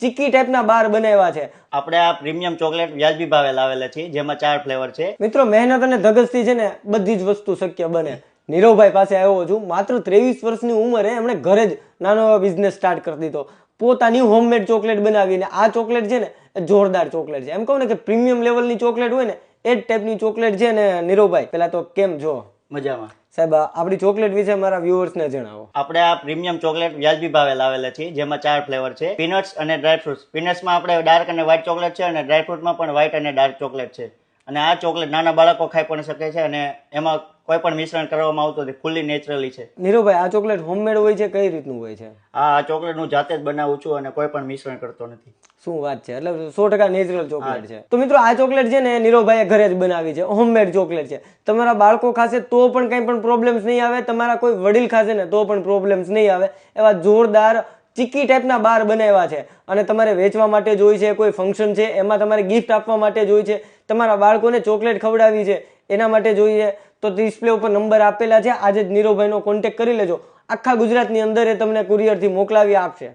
ચીકી ટાઈપના બાર બનાવ્યા છે. આપણે આ પ્રીમિયમ ચોકલેટ વ્યાજબી ભાવે લાવેલા છે જેમાં ચાર ફ્લેવર છે. મિત્રો મહેનત અને ધગસથી છે ને બધી જ વસ્તુ શક્ય બને. નીરવભાઈ પાસે આવ્યો છું. માત્ર ત્રેવીસ વર્ષની ઉંમરે એમણે ઘરે જ નાનો એવો બિઝનેસ સ્ટાર્ટ કરી દીધો. પોતાની હોમમેડ ચોકલેટ બનાવીને આ ચોકલેટ છે ને એ જોરદાર ચોકલેટ છે. એમ કહું ને કે પ્રીમિયમ લેવલની ચોકલેટ હોય ને એ જ ટાઈપની ચોકલેટ છે ને નીરવભાઈ પેલા તો કેમ જો? મજામાં. સાહેબ આપણી ચોકલેટ વિશે મારા વ્યુઅર્સને જણાવો. આપણે આ પ્રીમિયમ ચોકલેટ વ્યાજબી ભાવે લાવેલા છે જેમાં ચાર ફ્લેવર છે. પીનટ્સ અને ડ્રાયફ્રૂટ્સ. પીનટ્સમાં આપણે ડાર્ક અને વ્હાઇટ ચોકલેટ છે અને ડ્રાયફ્રૂટમાં પણ વ્હાઇટ અને ડાર્ક ચોકલેટ છે. અને આ ચોકલેટ નાના બાળકો ખાઈ પણ શકે છે અને એમાં કોઈ પણ મિશ્રણ કરવામાં આવતું નથી ફૂલ્લી નેચરલી છે. નીરુભાઈ આ ચોકલેટ હોમમેડ હોય છે કઈ રીતનું હોય છે? આ ચોકલેટ હું જાતે જ બનાવું છું અને કોઈ પણ મિશ્રણ કરતો નથી. શું વાત છે? એટલે સો ટકા નેચરલ ચોકલેટ છે. તો મિત્રો આ ચોકલેટ છે ને નીરવભાઈએ ઘરે જ બનાવી છે. હોમમેડ ચોકલેટ છે. તમારા બાળકો ખાશે તો પણ કંઈ પણ પ્રોબ્લેમ્સ નહીં આવે તમારા કોઈ વડીલ ખાશે ને તો પણ પ્રોબ્લેમ્સ નહીં આવે. એવા જોરદાર ચીકી ટાઈપના બાર બનાવ્યા છે. અને તમારે વેચવા માટે જોઈ છે, કોઈ ફંક્શન છે, એમાં તમારે ગિફ્ટ આપવા માટે જોઈ છે, તમારા બાળકોને ચોકલેટ ખવડાવી છે, એના માટે જોઈએ તો ડિસ્પ્લે ઉપર નંબર આપેલા છે. આજે જ નીરવભાઈનો કોન્ટેક કરી લેજો. આખા ગુજરાતની અંદર એ તમને કુરિયરથી મોકલાવી આપશે.